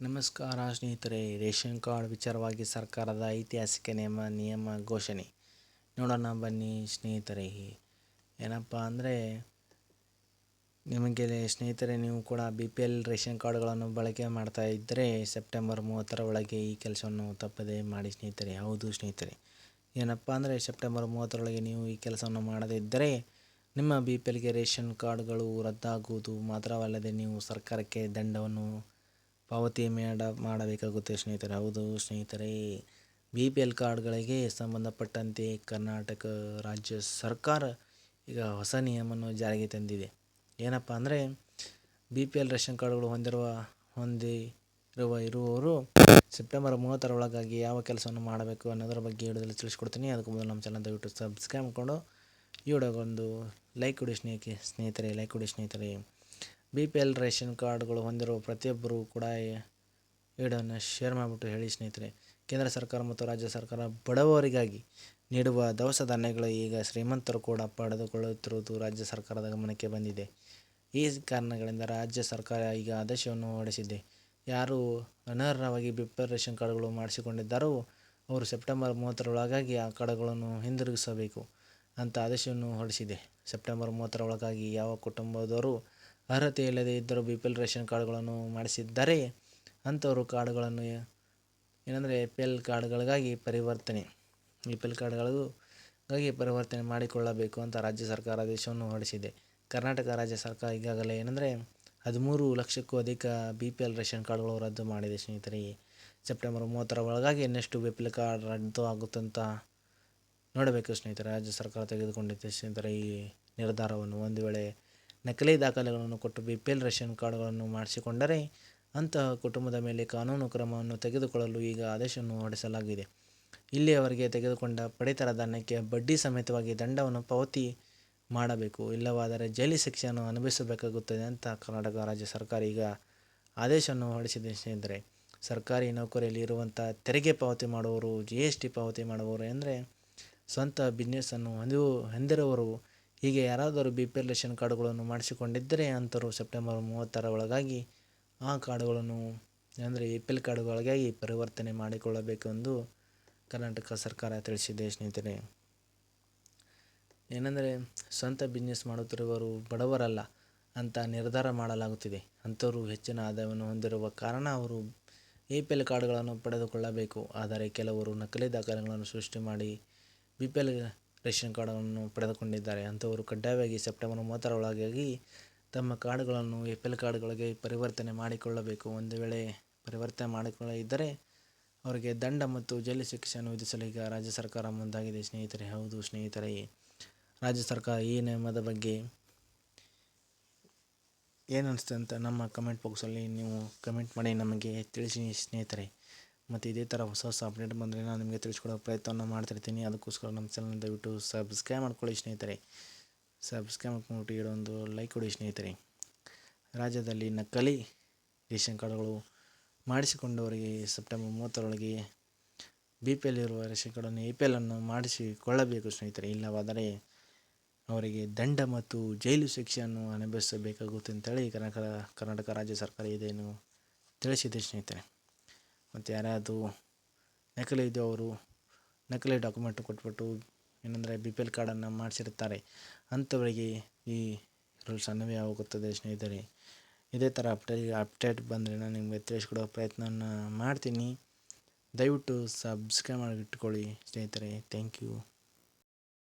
ನಮಸ್ಕಾರ ಸ್ನೇಹಿತರೆ, ration card ವಿಚಾರವಾಗಿ ಸರ್ಕಾರದ ಐತಿಹಾಸಿಕ ನಿಯಮ ನಿಯಮ ಘೋಷಣೆ. ನೋಡೋಣ ಬನ್ನಿ ಸ್ನೇಹಿತರೆ. ಏನಪ್ಪ ಅಂದರೆ, ನಿಮಗೆ ಸ್ನೇಹಿತರೆ, ನೀವು ಕೂಡ ಬಿ ಪಿ ಎಲ್ ರೇಷನ್ ಕಾರ್ಡ್ಗಳನ್ನು ಬಳಕೆ ಮಾಡ್ತಾ ಇದ್ದರೆ ಸೆಪ್ಟೆಂಬರ್ ಮೂವತ್ತರ ಒಳಗೆ ಈ ಕೆಲಸವನ್ನು ತಪ್ಪದೇ ಮಾಡಿ ಸ್ನೇಹಿತರೆ. ಹೌದು ಸ್ನೇಹಿತರೆ. ಏನಪ್ಪ ಅಂದರೆ, ಸೆಪ್ಟೆಂಬರ್ ಮೂವತ್ತರೊಳಗೆ ನೀವು ಈ ಕೆಲಸವನ್ನು ಮಾಡದಿದ್ದರೆ ನಿಮ್ಮ ಬಿ ಪಿ ಎಲ್ಗೆ ರೇಷನ್ ಕಾರ್ಡ್ಗಳು ರದ್ದಾಗುವುದು ಮಾತ್ರವಲ್ಲದೆ ನೀವು ಸರ್ಕಾರಕ್ಕೆ ದಂಡವನ್ನು ಪಾವತಿ ಮೇಡ ಮಾಡಬೇಕಾಗುತ್ತೆ ಸ್ನೇಹಿತರೆ. ಹೌದು ಸ್ನೇಹಿತರೆ ಬಿ ಪಿ ಎಲ್ ಕಾರ್ಡ್ಗಳಿಗೆ ಸಂಬಂಧಪಟ್ಟಂತೆ ಕರ್ನಾಟಕ ರಾಜ್ಯ ಸರ್ಕಾರ ಈಗ ಹೊಸ ನಿಯಮವನ್ನು ಜಾರಿಗೆ ತಂದಿದೆ. ಏನಪ್ಪ ಅಂದರೆ ಬಿ ಪಿ ಎಲ್ ರೇಷನ್ ಕಾರ್ಡ್ಗಳು ಹೊಂದಿರುವ ಹೊಂದಿರುವ ಇರುವವರು ಸೆಪ್ಟೆಂಬರ್ ಮೂವತ್ತರ ಒಳಗಾಗಿ ಯಾವ ಕೆಲಸವನ್ನು ಮಾಡಬೇಕು ಅನ್ನೋದರ ಬಗ್ಗೆ ವಿಡಿಯೋದಲ್ಲಿ ತಿಳಿಸ್ಕೊಡ್ತೀನಿ. ಅದಕ್ಕೆ ಮೊದಲು ನಮ್ಮ ಚಾನಲ್ ದಯವಿಟ್ಟು ಸಬ್ಸ್ಕ್ರೈಬ್ ಮಾಡಿಕೊಂಡು ಈ ವಿಡಿಯೋಗೊಂದು ಲೈಕ್ ಕೊಡಿ ಸ್ನೇಹಿತರೆ ಸ್ನೇಹಿತರೆ, ಲೈಕ್ ಕೊಡಿ ಸ್ನೇಹಿತರೆ. ಬಿ ಪಿ ಎಲ್ ರೇಷನ್ ಕಾರ್ಡ್ಗಳು ಹೊಂದಿರುವ ಪ್ರತಿಯೊಬ್ಬರು ಕೂಡ ವಿಡಿಯೋನ ಶೇರ್ ಮಾಡಿಬಿಟ್ಟು ಹೇಳಿ ಸ್ನೇಹಿತರೆ. ಕೇಂದ್ರ ಸರ್ಕಾರ ಮತ್ತು ರಾಜ್ಯ ಸರ್ಕಾರ ಬಡವರಿಗಾಗಿ ನೀಡುವ ದವಸ ಧಾನ್ಯಗಳು ಈಗ ಶ್ರೀಮಂತರು ಕೂಡ ಪಡೆದುಕೊಳ್ಳುತ್ತಿರುವುದು ರಾಜ್ಯ ಸರ್ಕಾರದ ಗಮನಕ್ಕೆ ಬಂದಿದೆ. ಈ ಕಾರಣಗಳಿಂದ ರಾಜ್ಯ ಸರ್ಕಾರ ಈಗ ಆದೇಶವನ್ನು ಹೊರಡಿಸಿದೆ. ಯಾರು ಅನರ್ಹವಾಗಿ ಬಿ ಪಿ ಎಲ್ ರೇಷನ್ ಕಾರ್ಡ್ಗಳು ಮಾಡಿಸಿಕೊಂಡಿದ್ದಾರೋ ಅವರು ಸೆಪ್ಟೆಂಬರ್ ಮೂವತ್ತರೊಳಗಾಗಿ ಆ ಕಾರ್ಡ್ಗಳನ್ನು ಹಿಂದಿರುಗಿಸಬೇಕು ಅಂತ ಆದೇಶವನ್ನು ಹೊರಡಿಸಿದೆ. ಸೆಪ್ಟೆಂಬರ್ ಮೂವತ್ತರೊಳಗಾಗಿ ಯಾವ ಕುಟುಂಬದವರು ಅರ್ಹತೆ ಇಲ್ಲದೆ ಇದ್ದರೂ ಬಿ ಪಿ ಎಲ್ ರೇಷನ್ ಕಾರ್ಡ್ಗಳನ್ನು ಮಾಡಿಸಿದ್ದರೆ ಅಂಥವರು ಕಾರ್ಡ್ಗಳನ್ನು ಏನಂದರೆ ಎ ಪಿ ಎಲ್ ಕಾರ್ಡ್ಗಳಿಗಾಗಿ ಪರಿವರ್ತನೆ ಎ ಪಿ ಎಲ್ ಕಾರ್ಡ್ಗಳಿಗಾಗಿ ಪರಿವರ್ತನೆ ಮಾಡಿಕೊಳ್ಳಬೇಕು ಅಂತ ರಾಜ್ಯ ಸರ್ಕಾರ ಆದೇಶವನ್ನು ಹೊರಡಿಸಿದೆ. ಕರ್ನಾಟಕ ರಾಜ್ಯ ಸರ್ಕಾರ ಈಗಾಗಲೇ ಏನಂದರೆ ಹದಿಮೂರು ಲಕ್ಷಕ್ಕೂ ಅಧಿಕ ಬಿ ಪಿ ಎಲ್ ರೇಷನ್ ಕಾರ್ಡ್ಗಳು ರದ್ದು ಮಾಡಿದೆ ಸ್ನೇಹಿತರೆ. ಸೆಪ್ಟೆಂಬರ್ ಮೂವತ್ತರ ಒಳಗಾಗಿ ಇನ್ನೆಷ್ಟು ಬಿ ಪಿ ಎಲ್ ಕಾರ್ಡ್ ರದ್ದು ಆಗುತ್ತಂತ ನೋಡಬೇಕು ಸ್ನೇಹಿತರೆ. ರಾಜ್ಯ ಸರ್ಕಾರ ತೆಗೆದುಕೊಂಡಿದೆ ಸ್ನೇಹಿತರೆ ಈ ನಿರ್ಧಾರವನ್ನು. ಒಂದು ವೇಳೆ ನಕಲಿ ದಾಖಲೆಗಳನ್ನು ಕೊಟ್ಟು ಬಿ ಪಿ ಎಲ್ ರೇಷನ್ ಕಾರ್ಡ್ಗಳನ್ನು ಮಾಡಿಸಿಕೊಂಡರೆ ಅಂತಹ ಕುಟುಂಬದ ಮೇಲೆ ಕಾನೂನು ಕ್ರಮವನ್ನು ತೆಗೆದುಕೊಳ್ಳಲು ಈಗ ಆದೇಶವನ್ನು ಹೊರಡಿಸಲಾಗಿದೆ. ಇಲ್ಲಿಯವರೆಗೆ ತೆಗೆದುಕೊಂಡ ಪಡಿತರ ದಾನಕ್ಕೆ ಬಡ್ಡಿ ಸಮೇತವಾಗಿ ದಂಡವನ್ನು ಪಾವತಿ ಮಾಡಬೇಕು. ಇಲ್ಲವಾದರೆ ಜೈಲು ಶಿಕ್ಷೆಯನ್ನು ಅನುಭವಿಸಬೇಕಾಗುತ್ತದೆ ಅಂತ ಕರ್ನಾಟಕ ರಾಜ್ಯ ಸರ್ಕಾರ ಈಗ ಆದೇಶವನ್ನು ಹೊರಡಿಸಿದೆ ಎಂದರೆ, ಸರ್ಕಾರಿ ನೌಕರಿಯಲ್ಲಿ ಇರುವಂಥ ತೆರಿಗೆ ಪಾವತಿ ಮಾಡುವವರು ಜಿ ಎಸ್ ಟಿ ಪಾವತಿ ಮಾಡುವವರು ಅಂದರೆ ಸ್ವಂತ ಬಿಸ್ನೆಸ್ಸನ್ನು ಹೊಂದಿ ಹೊಂದಿರುವವರು ಹೀಗೆ ಯಾರಾದರೂ ಬಿ ಪಿ ಎಲ್ ರೇಷನ್ ಕಾರ್ಡುಗಳನ್ನು ಮಾಡಿಸಿಕೊಂಡಿದ್ದರೆ ಅಂಥವರು ಸೆಪ್ಟೆಂಬರ್ ಮೂವತ್ತರ ಒಳಗಾಗಿ ಆ ಕಾರ್ಡುಗಳನ್ನು ಅಂದರೆ ಎ ಪಿ ಎಲ್ ಕಾರ್ಡ್ಗಳಿಗಾಗಿ ಪರಿವರ್ತನೆ ಮಾಡಿಕೊಳ್ಳಬೇಕೆಂದು ಕರ್ನಾಟಕ ಸರ್ಕಾರ ತಿಳಿಸಿದೆ ಸ್ನೇಹಿತರೆ. ಏನೆಂದರೆ ಸ್ವಂತ ಬಿಸ್ನೆಸ್ ಮಾಡುತ್ತಿರುವವರು ಬಡವರಲ್ಲ ಅಂತ ನಿರ್ಧಾರ ಮಾಡಲಾಗುತ್ತಿದೆ. ಅಂಥವರು ಹೆಚ್ಚಿನ ಆದಾಯವನ್ನು ಹೊಂದಿರುವ ಕಾರಣ ಅವರು ಎ ಪಿ ಎಲ್ ಕಾರ್ಡ್ಗಳನ್ನು ಪಡೆದುಕೊಳ್ಳಬೇಕು. ಆದರೆ ಕೆಲವರು ನಕಲಿ ದಾಖಲೆಗಳನ್ನು ಸೃಷ್ಟಿ ಮಾಡಿ ಬಿ ಪಿ ಎಲ್ ರೇಷನ್ ಕಾರ್ಡನ್ನು ಪಡೆದುಕೊಂಡಿದ್ದಾರೆ. ಅಂಥವರು ಕಡ್ಡಾಯವಾಗಿ ಸೆಪ್ಟೆಂಬರ್ ಮೂವತ್ತರ ಒಳಗಾಗಿ ತಮ್ಮ ಕಾರ್ಡ್ಗಳನ್ನು ಪಿ ಎಲ್ ಕಾರ್ಡ್ಗಳಿಗೆ ಪರಿವರ್ತನೆ ಮಾಡಿಕೊಳ್ಳಬೇಕು. ಒಂದು ವೇಳೆ ಪರಿವರ್ತನೆ ಮಾಡಿಕೊಳ್ಳದಿದ್ದರೆ ಅವರಿಗೆ ದಂಡ ಮತ್ತು ಜೈಲು ಶಿಕ್ಷೆಯನ್ನು ವಿಧಿಸಲು ಈಗ ರಾಜ್ಯ ಸರ್ಕಾರ ಮುಂದಾಗಿದೆ. ಸ್ನೇಹಿತರೆ, ಹೌದು ಸ್ನೇಹಿತರೆ, ರಾಜ್ಯ ಸರ್ಕಾರ ಈ ನಿಯಮದ ಬಗ್ಗೆ ಏನು ಅನಿಸ್ತು ಅಂತ ನಮ್ಮ ಕಮೆಂಟ್ ಬಾಕ್ಸಲ್ಲಿ ನೀವು ಕಮೆಂಟ್ ಮಾಡಿ ನಮಗೆ ತಿಳಿಸಿ ಸ್ನೇಹಿತರೆ. ಮತ್ತು ಇದೇ ಥರ ಹೊಸ ಹೊಸ ಅಪ್ಡೇಟ್ ಬಂದರೆ ನಾನು ನಿಮಗೆ ತಿಳಿಸ್ಕೊಡೋ ಪ್ರಯತ್ನವನ್ನು ಮಾಡ್ತಿರ್ತೀನಿ. ಅದಕ್ಕೋಸ್ಕರ ನಮ್ಮ ಚಾನಲ್ ದಯವಿಟ್ಟು ಸಬ್ಸ್ಕ್ರೈಬ್ ಮಾಡ್ಕೊಳ್ಳಿ ಸ್ನೇಹಿತರೆ. ಸಬ್ಸ್ಕ್ರೈಬ್ ಮಾಡ್ಕೊಂಬಿಟ್ಟು ಇಡೊಂದು ಲೈಕ್ ಕೊಡಿ ಸ್ನೇಹಿತರೆ. ರಾಜ್ಯದಲ್ಲಿ ನಕಲಿ ರೇಷನ್ ಕಾರ್ಡ್ಗಳು ಮಾಡಿಸಿಕೊಂಡವರಿಗೆ ಸೆಪ್ಟೆಂಬರ್ ಮೂವತ್ತರೊಳಗೆ ಬಿ ಪಿ ಎಲ್ ಇರುವ ರೇಷನ್ ಕಾರ್ಡನ್ನು ಎ ಪಿ ಎಲ್ಲನ್ನು ಮಾಡಿಸಿಕೊಳ್ಳಬೇಕು ಸ್ನೇಹಿತರೆ. ಇಲ್ಲವಾದರೆ ಅವರಿಗೆ ದಂಡ ಮತ್ತು ಜೈಲು ಶಿಕ್ಷೆಯನ್ನು ಅನುಭವಿಸಬೇಕಾಗುತ್ತೆ ಅಂತೇಳಿ ಕರ್ನಾಟಕ ಕರ್ನಾಟಕ ರಾಜ್ಯ ಸರ್ಕಾರ ಇದೇನು ತಿಳಿಸಿದೆ ಸ್ನೇಹಿತರೆ. ಮತ್ತು ಯಾರಾದರೂ ನಕಲಿ ಅವರು ನಕಲಿ ಡಾಕ್ಯುಮೆಂಟ್ ಕೊಟ್ಬಿಟ್ಟು ಏನಂದರೆ ಬಿ ಪಿ ಎಲ್ ಕಾರ್ಡನ್ನು ಮಾಡಿಸಿರ್ತಾರೆ. ಅಂಥವರಿಗೆ ಈ ರೂಲ್ಸ್ ಅನ್ವಯ ಆಗುತ್ತದೆ ಸ್ನೇಹಿತರೆ. ಇದೇ ಥರ ಅಪ್ಡೇಟ್ ಅಪ್ಡೇಟ್ ಬಂದರೆ ನಾನು ನಿಮಗೆ ತಿಳಿಸ್ಕೊಡೋ ಪ್ರಯತ್ನವನ್ನು ಮಾಡ್ತೀನಿ. ದಯವಿಟ್ಟು ಸಬ್ಸ್ಕ್ರೈಬ್ ಮಾಡಿ ಇಟ್ಕೊಳ್ಳಿ ಸ್ನೇಹಿತರೆ. Thank you